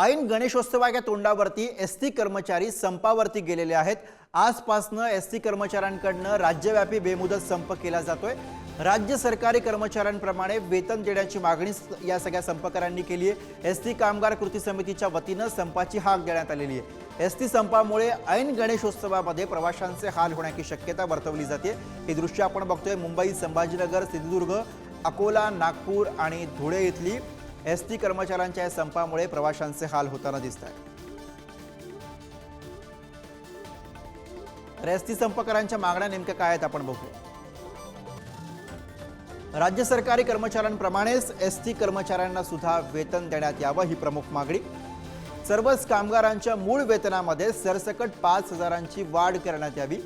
ऐन गणेशोत्सवाच्या तोंडावरती एस टी कर्मचारी संपावरती गेलेले आहेत. आजपासनं एस टी कर्मचाऱ्यांकडनं राज्यव्यापी बेमुदत संप केला जातोय. राज्य सरकारी कर्मचाऱ्यांप्रमाणे वेतन देण्याची मागणी या सगळ्या संपकरांनी केली आहे. एस टी कामगार कृती समितीच्या वतीनं संपाची हाक देण्यात आलेली आहे. एस टी संपामुळे ऐन गणेशोत्सवामध्ये प्रवाशांचे हाल होण्याची शक्यता वर्तवली जाते. हे दृश्य आपण बघतोय मुंबई संभाजीनगर सिंधुदुर्ग अकोला नागपूर आणि धुळे इथली. एस टी कर्मचाऱ्यांच्या या संपामुळे प्रवाशांचे हाल होताना दिसत आहेत एस टी संपकरांच्या मागण्या नेमक्या काय आहेत आपण बघूया. राज्य सरकारी कर्मचाऱ्यांप्रमाणेच एस टी कर्मचाऱ्यांना सुद्धा वेतन देण्यात यावं ही प्रमुख मागणी. सर्वच कामगारांच्या मूळ वेतनामध्ये सरसकट पाच हजारांची वाढ करण्यात यावी.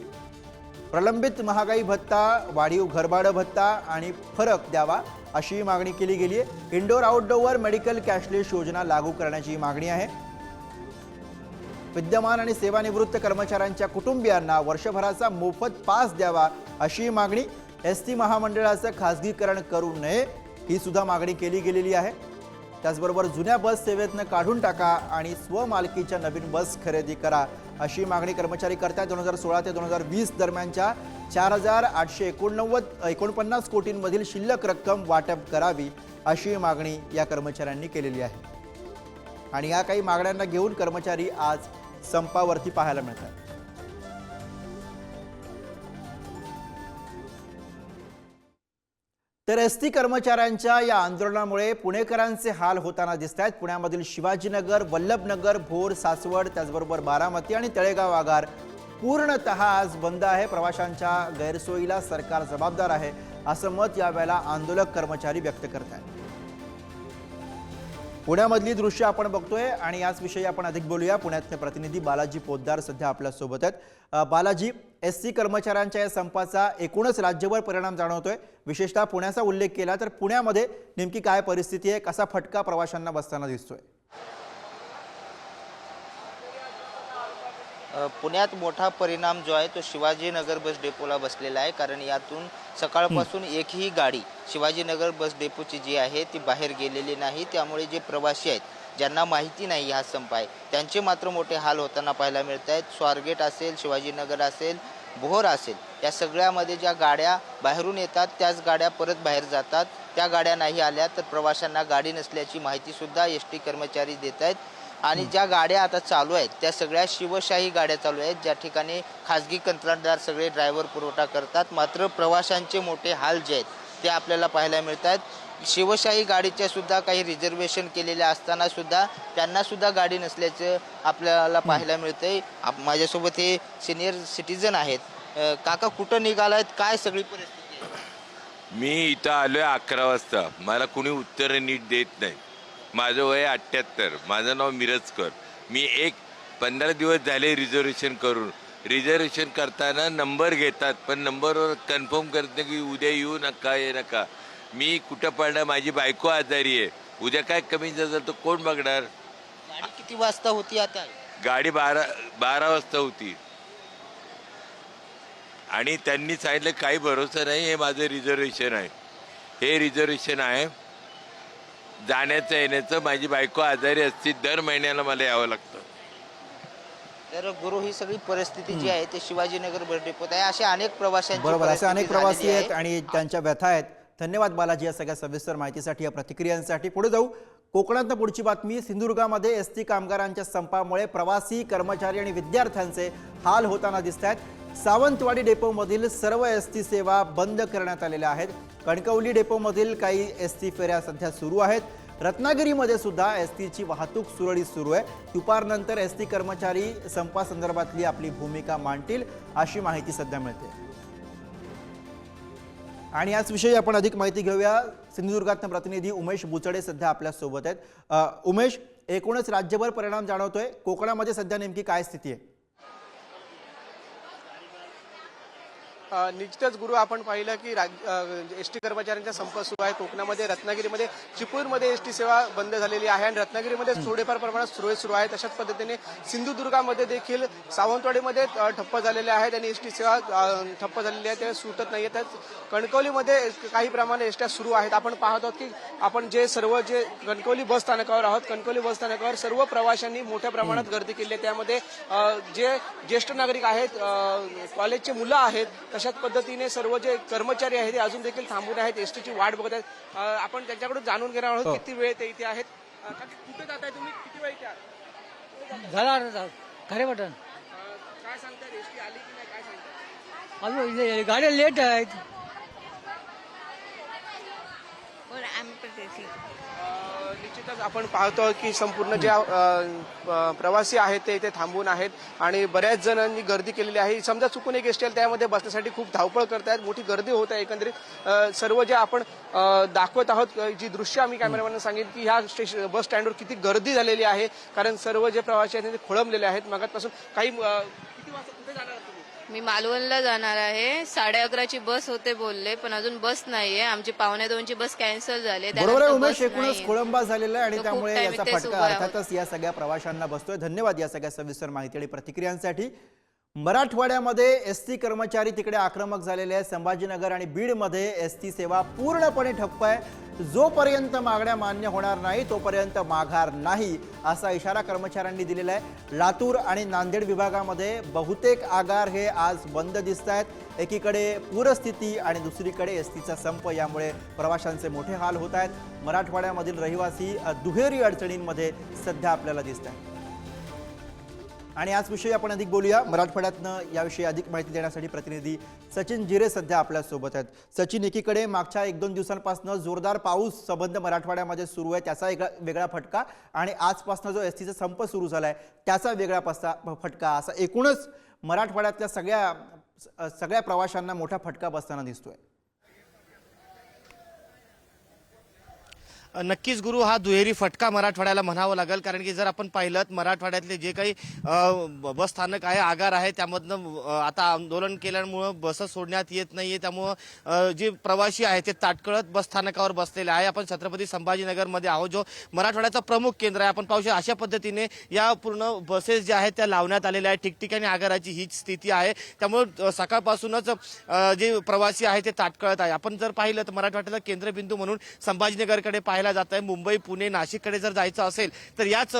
प्रलंबित महागाई भत्ता वाढीव घरभाडं भत्ता आणि फरक द्यावा अशी मागणी केली गेली आहे इंडोर आउटडोअर मेडिकल कॅशलेस योजना लागू करण्याची मागणी आहे. विद्यमान आणि सेवानिवृत्त कर्मचाऱ्यांच्या कुटुंबियांना वर्षभराचा मोफत पास द्यावा अशी मागणी एस टी महामंडळाचं खासगीकरण करू नये ही सुद्धा मागणी केली गेलेली आहे. त्याचबरोबर जुन्या बस सेवेतनं काढून टाका आणि स्वमालकीच्या नवीन बस खरेदी करा अशी मागणी कर्मचारी करतात दोन हजार सोळा ते दोन हजार वीस दरम्यानच्या चार हजार आठशे एकोणनव्वद एकोणपन्नास कोटींमधील शिल्लक रक्कम वाटप करावी अशी मागणी या कर्मचाऱ्यांनी केलेली आहे. आणि या काही मागण्यांना घेऊन कर्मचारी आज संपावरती पाहायला मिळतात. तर एस टी कर्मचाऱ्यांच्या या आंदोलनामुळे पुणेकरांचे हाल होताना दिसत आहेत पुण्यामधील शिवाजीनगर वल्लभनगर भोर सासवड त्याचबरोबर बारामती आणि तळेगाव आगार पूर्णतः आज बंद आहे. प्रवाशांच्या गैरसोयीला सरकार जबाबदार आहे असं मत यावेळेला आंदोलक कर्मचारी व्यक्त करत आहेत पुण्यामधली दृश्य आपण बघतोय आणि याच विषयी आपण अधिक बोलूया. पुण्यातले प्रतिनिधी बालाजी पोद्दार सध्या आपल्यासोबत आहेत. बालाजी एस सी कर्मचाऱ्यांच्या या संपाचा एकूणच राज्यभर परिणाम जाणवतोय. विशेषतः पुण्याचा उल्लेख केला तर पुण्यामध्ये नेमकी काय परिस्थिती आहे कसा फटका प्रवाशांना बसताना दिसतोय? पुण्यात मोठा परिणाम जो आहे तो शिवाजीनगर बस डेपोला बसलेला आहे. कारण यातून सकाळपासून एकही गाडी शिवाजीनगर बस डेपोची जी आहे ती बाहेर गेलेली नाही. त्यामुळे जे प्रवासी आहेत ज्यांना माहिती नाही हा संप आहे त्यांचे मात्र मोठे हाल होताना पाहायला मिळत आहेत. स्वारगेट असेल शिवाजीनगर असेल भोर असेल या सगळ्यामध्ये ज्या गाड्या बाहेरून येतात त्याच गाड्या परत बाहेर जातात. त्या गाड्या नाही आल्या तर प्रवाशांना गाडी नसल्याची माहितीसुद्धा एस टी कर्मचारी देत आहेत. आणि ज्या गाड्या आता चालू आहेत त्या सगळ्या शिवशाही गाड्या चालू आहेत ज्या ठिकाणी खाजगी कंत्राटदार सगळे ड्रायव्हर पुरवठा करतात. मात्र प्रवाशांचे मोठे हाल जे आहेत ते आपल्याला पाहायला मिळत आहेत. शिवशाही गाडीच्या सुद्धा काही रिझर्वेशन केलेल्या असताना सुद्धा त्यांना सुद्धा गाडी नसल्याचं आपल्याला पाहायला मिळतंय. आप- माझ्यासोबत हे सिनियर सिटीजन आहेत. काका कुठं निघालायत? काय सगळी परिस्थिती आहे? मी इथं आलोय अकरा वाजता. मला कुणी उत्तर नीट देत नाही. माझं वय अठ्ठ्याहत्तर माझं नाव मिरजकर मी एक पंधरा दिवस झाले रिझर्वेशन करून. रिझर्वेशन करताना नंबर घेतात पण नंबरवर कन्फर्म करत नाही की उद्या येऊ नका ये नका मी कुठं पडणार? माझी बायको आजारी आहे. उद्या काय कमी झालं तर कोण बघणार? गाडी किती वाजता होती आता? गाडी बारा बारा वाजता होती. आणि त्यांनी सांगितलं काही भरोसा नाही हे माझं रिझर्वेशन आहे. हे रिझर्वेशन आहे. जाण्याचं येण्याचं माझी बायको आजारी असती दर महिन्याला मला यावं लागतं. तर गुरु ही सगळी परिस्थिती जी आहे ते शिवाजीनगर बस डेपोत आहे. अशा अनेक प्रवाशांची बरोबर असे अनेक परिस्थिती प्रवासी झालेली आहेत आहे. आणि त्यांच्या व्यथा आहेत. धन्यवाद बालाजी या सगळ्या सविस्तर माहितीसाठी या प्रतिक्रियांसाठी. पुढे जाऊ. कोकणात पुढची बातमी. सिंधुदुर्गामध्ये एस टी कामगारांच्या संपामुळे प्रवासी कर्मचारी आणि विद्यार्थ्यांचे हाल होताना दिसत आहेत सावंतवाडी डेपोमधील सर्व एस टी सेवा बंद करण्यात आलेल्या आहेत. कणकवली डेपोमधील काही एस टी फेऱ्या सध्या सुरू आहेत. रत्नागिरीमध्ये सुद्धा एस टीची वाहतूक सुरळीत सुरू आहे. दुपारनंतर एस टी कर्मचारी संपासंदर्भातली आपली भूमिका मांडतील अशी माहिती सध्या मिळते. आणि याचविषयी आपण अधिक माहिती घेऊया. सिंधुदुर्गातनं प्रतिनिधी उमेश बुचडे सध्या आपल्यासोबत आहेत. उमेश एकूणच राज्यभर परिणाम जाणवतोय. कोकणामध्ये सध्या नेमकी काय स्थिती आहे? निश्चितच गुरु आपण पाहिलं की एस टी कर्मचाऱ्यांचा संप सुरू आहे. कोकणामध्ये रत्नागिरीमध्ये चिपळूणमध्ये एस टी सेवा बंद झालेली आहे आणि रत्नागिरीमध्ये थोडेफार प्रमाणात सुरळीत सुरू आहे. तशाच पद्धतीने सिंधुदुर्गामध्ये देखील सावंतवाडीमध्ये ठप्प झालेले आहेत आणि एस टी सेवा ठप्प झालेली आहे. ते सुटत नाहीये. त्याच कणकवलीमध्ये काही प्रमाणे एसट्या सुरू आहेत. आपण पाहत आहोत की आपण जे सर्व जे कणकवली बस स्थानकावर आहोत कणकवली बस स्थानकावर सर्व प्रवाशांनी मोठ्या प्रमाणात गर्दी केली आहे. त्यामध्ये जे ज्येष्ठ नागरिक आहेत कॉलेजचे मुलं आहेत तशाच पद्धतीने सर्व जे कर्मचारी आहेत ते अजून देखील थांबून आहेत. एसटीची वाट बघत आहेत. आपण त्यांच्याकडून जाणून घेणार आहोत किती वेळ ते इथे आहेत. कुठे जात आहे तुम्ही? किती वेळ इथे आहात? खरे बटन काय सांगताय? एसटी आली की नाही? काय सांगताय? अजून गाड्या लेट आहेत. और निश्चितच आपण पाहतो की संपूर्ण ज्या प्रवासी आहेत ते इथे थांबून आहेत आणि बऱ्याच जणांनी गर्दी केलेली आहे. समजा चुकून एक एसटी त्यामध्ये बसण्यासाठी खूप धावपळ करतायत मोठी गर्दी होत आहे एकंदरीत. सर्व जे आपण दाखवत आहोत जी दृश्य आम्ही कॅमेरामॅन सांगितलं की ह्या स्टेशन बस स्टँडवर किती गर्दी झालेली आहे. कारण सर्व जे प्रवासी आहेत ते खोळंबलेले आहेत. मगातपासून काही किती वाजता कुठे जाणार मी मालवणला जाणार आहे. साडे अकराची बस होते बोलले पण अजून बस नाहीये. आमची पावणे दोनची बस कॅन्सल झाली बरोबर आहे त्यानंतर उमेश. एकूणच नाहीये. खोळंबा झालेला आहे आणि खूप त्यामुळे time याचा इथेच फटका. अर्थातच या सगळ्या प्रवाशांना बसतोय. धन्यवाद या सगळ्या सविस्तर माहिती आणि प्रतिक्रियांसाठी. मराठवाड्यामध्ये एस टी कर्मचारी तिकडे आक्रमक झालेले आहेत. संभाजीनगर आणि बीडमध्ये एस टी सेवा पूर्णपणे ठप्प आहे. जोपर्यंत मागण्या मान्य होणार नाही तोपर्यंत माघार नाही असा इशारा कर्मचाऱ्यांनी दिलेला आहे. लातूर आणि नांदेड विभागामध्ये बहुतेक आगार हे आज बंद दिसत आहेत. एकीकडे पूरस्थिती आणि दुसरीकडे एस टीचा संप यामुळे प्रवाशांचे मोठे हाल होत आहेत. मराठवाड्यामधील रहिवासी दुहेरी अडचणींमध्ये सध्या आपल्याला दिसत आहेत. आणि याचविषयी आपण अधिक बोलूया. मराठवाड्यातनं याविषयी अधिक माहिती देण्यासाठी प्रतिनिधी सचिन जिरे सध्या आपल्यासोबत आहेत. सचिन एकीकडे मागच्या एक दोन दिवसांपासून जोरदार पाऊस संबंध मराठवाड्यामध्ये सुरू आहे. त्याचा एक वेगळा फटका आणि आजपासून जो एस टीचा संप सुरू झाला आहे त्याचा वेगळा पस्ता फटका असा एकूणच मराठवाड्यातल्या सगळ्या सगळ्या प्रवाशांना मोठा फटका बसताना दिसतोय. नक्कीच गुरु हा दुहेरी फटका मराठवाड्याला म्हणावं लागेल. कारण की जर आपण पाहिलं मराठवाड्यातले जे काही बसस्थानक बस स्थानक आहे आगार आहे त्यामधनं आता आंदोलन केल्यामुळं बस सोडण्यात येत नाही आहे त्यामुळं जे प्रवासी आहे ते ताटकळत बस स्थानकावर बसलेले आहे. आपण छत्रपती संभाजीनगरमध्ये आहोत जो मराठवाड्याचा प्रमुख केंद्र आहे. आपण पाहू अशा पद्धतीने या पूर्ण बसेस ज्या आहेत त्या लावण्यात आलेल्या आहेत. ठिकठिकाणी आगाराची हीच स्थिती आहे. त्यामुळे सकाळपासूनच जे प्रवासी आहे ते ताटकळत आहे. आपण जर पाहिलं तर मराठवाड्याचा केंद्रबिंदू म्हणून संभाजीनगरकडे पाहायला जात आहे. मुंबई पुणे नाशिककडे जर जायचं असेल तर याच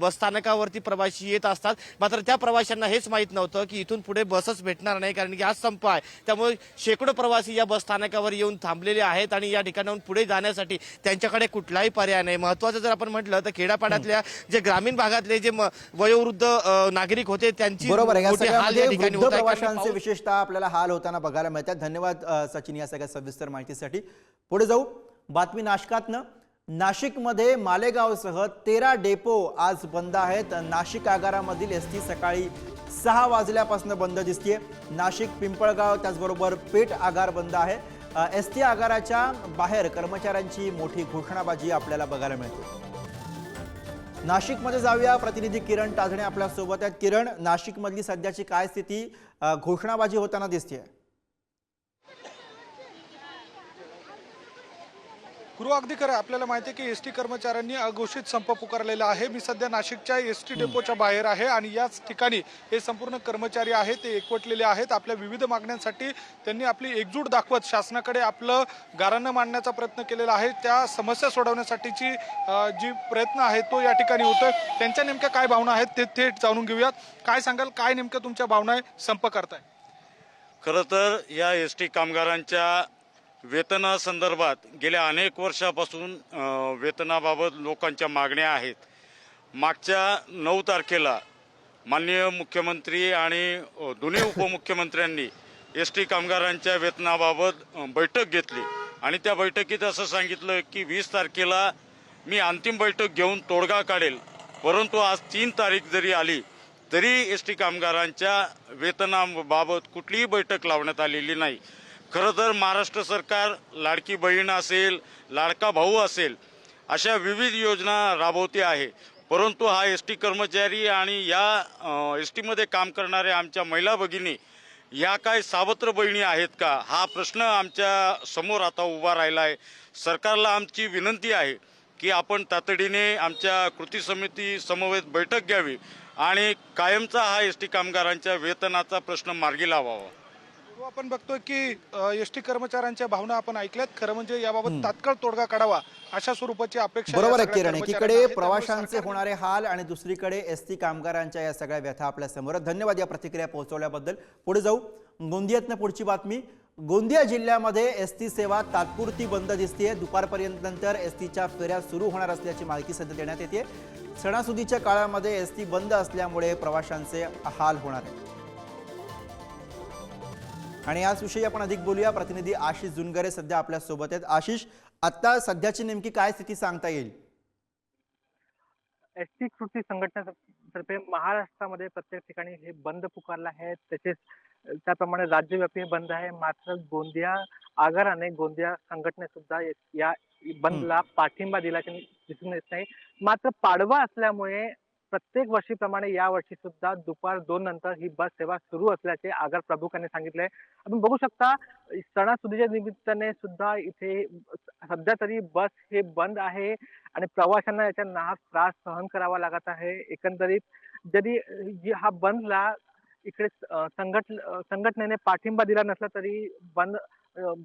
बसस्थानकावरती प्रवासी येत असतात. मात्र त्या प्रवाशांना हेच माहीत नव्हतं की इथून पुढे बसच भेटणार नाही कारण की आज संप आहे. त्यामुळे शेकडो प्रवासी या बसस्थानकावर येऊन थांबलेले आहेत आणि या ठिकाणाहून पुढे जाण्यासाठी त्यांच्याकडे कुठलाही पर्याय नाही. महत्वाचं जर आपण म्हटलं तर खेड्यापाड्यातल्या जे ग्रामीण भागातले जे वयोवृद्ध नागरिक होते त्यांची बरोबर. कारण प्रवाशांचे विशेषतः आपल्याला हाल होताना बघायला मिळतात. धन्यवाद सचिन या सगळ्या सविस्तर माहितीसाठी. पुढे जाऊ. बातमी नाशकातनं. नाशिकमध्ये मालेगावसह तेरा डेपो आज बंद आहेत. नाशिक आगारामधील एस टी सकाळी सहा वाजल्यापासून बंद दिसतीये. नाशिक पिंपळगाव त्याचबरोबर पेठ आगार बंद आहे. एस टी आगाराच्या बाहेर कर्मचाऱ्यांची मोठी घोषणाबाजी आपल्याला बघायला मिळते. नाशिकमध्ये जाऊया. प्रतिनिधी किरण टाजणे आपल्यासोबत आहेत. किरण नाशिकमधली सध्याची काय स्थिती? घोषणाबाजी होताना दिसते गुरु अगदी खरं आपल्याला माहिती आहे की एस टी कर्मचाऱ्यांनी अघोषित संप पुकारलेला आहे. मी सध्या नाशिकच्या एस टी डेपोच्या बाहेर आहे आणि याच ठिकाणी हे संपूर्ण कर्मचारी आहेत ते एकवटलेले आहेत. आपल्या विविध मागण्यांसाठी त्यांनी आपली एकजूट दाखवत शासनाकडे आपलं गाऱ्हाणं मांडण्याचा प्रयत्न केलेला आहे. त्या समस्या सोडवण्यासाठीची जी प्रयत्न आहे तो या ठिकाणी होतोय. त्यांच्या नेमक्या काय भावना आहेत ते थेट जाणून घेऊयात. काय सांगाल? काय नेमक्या तुमच्या भावना आहे? संप करताय. खरं तर या एस टी कामगारांच्या वेतनासंदर्भात गेल्या अनेक वर्षापासून वेतनाबाबत लोकांच्या मागण्या आहेत. मागच्या नऊ तारखेला माननीय मुख्यमंत्री आणि दोन्ही उपमुख्यमंत्र्यांनी एस टी कामगारांच्या वेतनाबाबत बैठक घेतली. आणि त्या बैठकीत असं सांगितलं की वीस तारखेला मी अंतिम बैठक घेऊन तोडगा काढेल. परंतु आज तीन तारीख जरी आली तरी एस टी कामगारांच्या वेतनाबाबत कुठलीही बैठक लावण्यात आलेली नाही. खरं तर महाराष्ट्र सरकार लाडकी बहीण असेल लाडका भाऊ असेल अशा विविध योजना राबवते आहे. परंतु हा एस टी कर्मचारी आणि या एस टीमध्ये काम करणाऱ्या आमच्या महिला भगिनी या काय सावत्र बहिणी आहेत का? हा प्रश्न आमच्यासमोर आता उभा राहिला आहे सरकारला आमची विनंती आहे की आपण तातडीने आमच्या कृती समिती समवेत बैठक घ्यावी आणि कायमचा हा एस टी कामगारांच्या वेतनाचा प्रश्न मार्गी लावावा. आपण बघतोय की एस टी कर्मचाऱ्यांच्या भावना आपण ऐकल्यात. खरं म्हणजे याबाबत तात्काळ तोडगा काढावा अशा स्वरूपाची अपेक्षा बरोबर आहे किरण. एकीकडे प्रवाशांचे होणारे हाल आणि दुसरीकडे एस टी कामगारांच्या या सगळ्या व्यथा आपल्यासमोर. धन्यवाद या प्रतिक्रिया पोहोचवल्याबद्दल. पुढे जाऊ. गोंदियातनं पुढची बातमी. गोंदिया जिल्ह्यामध्ये एस टी सेवा तात्पुरती बंद दिसतीये. दुपारपर्यंत नंतर एस टीच्या फेऱ्या सुरू होणार असल्याची माहिती सध्या देण्यात येते सणासुदीच्या काळामध्ये एस टी बंद असल्यामुळे प्रवाशांचे हाल होणार आहेत. आणि याचविषयी आपण अधिक बोलूया. प्रतिनिधी आशिष जुनगरे सध्या आपल्यासोबत आहेत. आशिष आता सध्याची नेमकी काय स्थिती सांगता येईल? एस टी कृती संघटनेतर्फे महाराष्ट्रामध्ये प्रत्येक ठिकाणी हे बंद पुकारलं आहे तसेच त्याप्रमाणे राज्यव्यापी बंद आहे. मात्र गोंदिया आगाराने गोंदिया संघटने सुद्धा या बंदला पाठिंबा दिल्याचे दिसून येत नाही. मात्र पाडवा असल्यामुळे प्रत्येक वर्षीप्रमाणे या वर्षी सुद्धा दुपार दोन नंतर ही बस सेवा सुरू असल्याचे आगार प्रमुखांनी सांगितले आपण बघू शकता सणासुदीच्या निमित्ताने सुद्धा इथे सध्या तरी बस हे बंद आहे आणि प्रवाशांना याच्या नाहक त्रास सहन करावा लागत आहे. एकंदरीत जरी जी हा बंदला इकडे संघट संघटनेने पाठिंबा दिला नसला तरी बंद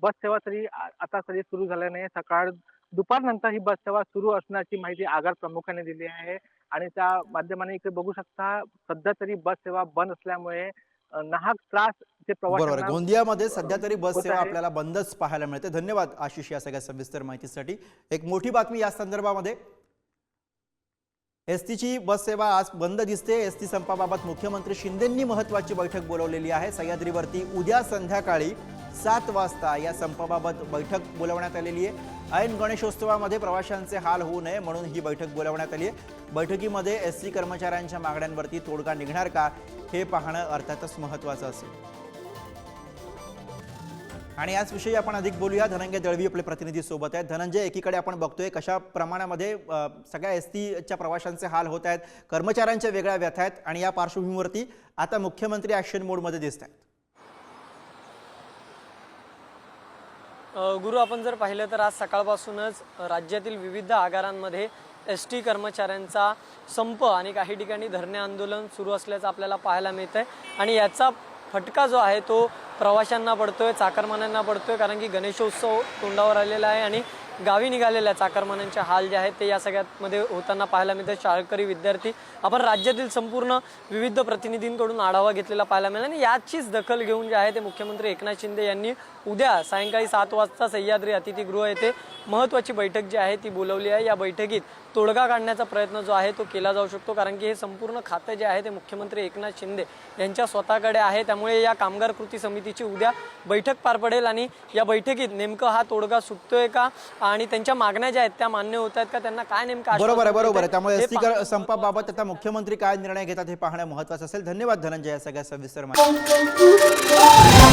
बस सेवा तरी आता तरी सुरू झाल्या नाही सकाळ दुपारनंतर ही बस सेवा सुरू असण्याची माहिती आगार प्रमुखांनी दिली आहे. आणि त्या माध्यमाने इकडे बघू शकता सध्या तरी बस सेवा बंद असल्यामुळे नाहक त्रास जे बरोबर गोंदियामध्ये सध्या तरी बस सेवा. आपल्याला बंदच पाहायला मिळते. धन्यवाद आशिष या सगळ्या सविस्तर माहितीसाठी. एक मोठी बातमी या संदर्भामध्ये. एस टीची बस सेवा आज बंद दिसते. एस टी संपाबाबत मुख्यमंत्री शिंदेंनी महत्वाची बैठक बोलवलेली आहे. सह्याद्रीवरती उद्या संध्याकाळी सात वाजता या संपाबाबत बैठक बोलवण्यात आलेली आहे. ऐन गणेशोत्सवामध्ये प्रवाशांचे हाल होऊ नये म्हणून ही बैठक बोलवण्यात आली आहे. बैठकीमध्ये एस सी कर्मचाऱ्यांच्या मागण्यांवरती तोडगा निघणार का हे पाहणं अर्थातच महत्वाचं असेल. आणि याचविषयी आपण अधिक बोलूया. धनंजय दळवी आपले प्रतिनिधी सोबत आहेत. धनंजय एकीकडे आपण बघतोय कशा प्रमाणामध्ये सगळ्या एस टीच्या प्रवाशांचे हाल होत आहेत कर्मचाऱ्यांच्या वेगळ्या व्यथा आहेत आणि या पार्श्वभूमीवरती आता मुख्यमंत्री ॲक्शन मोडमध्ये दिसत आहेत. गुरु आपण जर पाहिलं तर आज सकाळपासूनच राज्यातील विविध आगारांमध्ये एस टी कर्मचाऱ्यांचा संप आणि काही ठिकाणी धरणे आंदोलन सुरू असल्याचं आपल्याला पाहायला मिळत आहे आणि याचा फटका जो आहे तो प्रवाशांना पडतोय चाकरमान्यांना पडतोय कारण की गणेशोत्सव तोंडावर आलेला आहे. आणि गावी निघालेल्या चाकरमान्यांचे हाल जे आहेत ते या सगळ्यामध्ये होताना पाहायला मिळतात. शाळकरी विद्यार्थी आपण राज्यातील संपूर्ण विविध प्रतिनिधींकडून आढावा घेतलेला पाहायला मिळाला. आणि याचीच दखल घेऊन जे आहे ते मुख्यमंत्री एकनाथ शिंदे यांनी उद्या सायंकाळी सात वाजता सह्याद्री अतिथीगृह येथे महत्त्वाची बैठक जी आहे ती बोलवली आहे. या बैठकीत तोडगा काढण्याचा प्रयत्न जो आहे तो केला जाऊ शकतो. कारण की हे संपूर्ण खातं जे आहे ते मुख्यमंत्री एकनाथ शिंदे यांच्या स्वतःकडे आहे. त्यामुळे या कामगार कृती समितीची उद्या बैठक पार पडेल आणि या बैठकीत नेमकं हा तोडगा सुटतोय का आणि त्यांच्या मागण्या ज्या आहेत त्या मान्य होत आहेत का? त्यांना काय नेमकं बरोबर आहे बरोबर आहे. त्यामुळे संपाबाबत आता मुख्यमंत्री काय निर्णय घेतात हे पाहणं महत्वाचं असेल. धन्यवाद धनंजय या सगळ्या सविस्तर माहिती.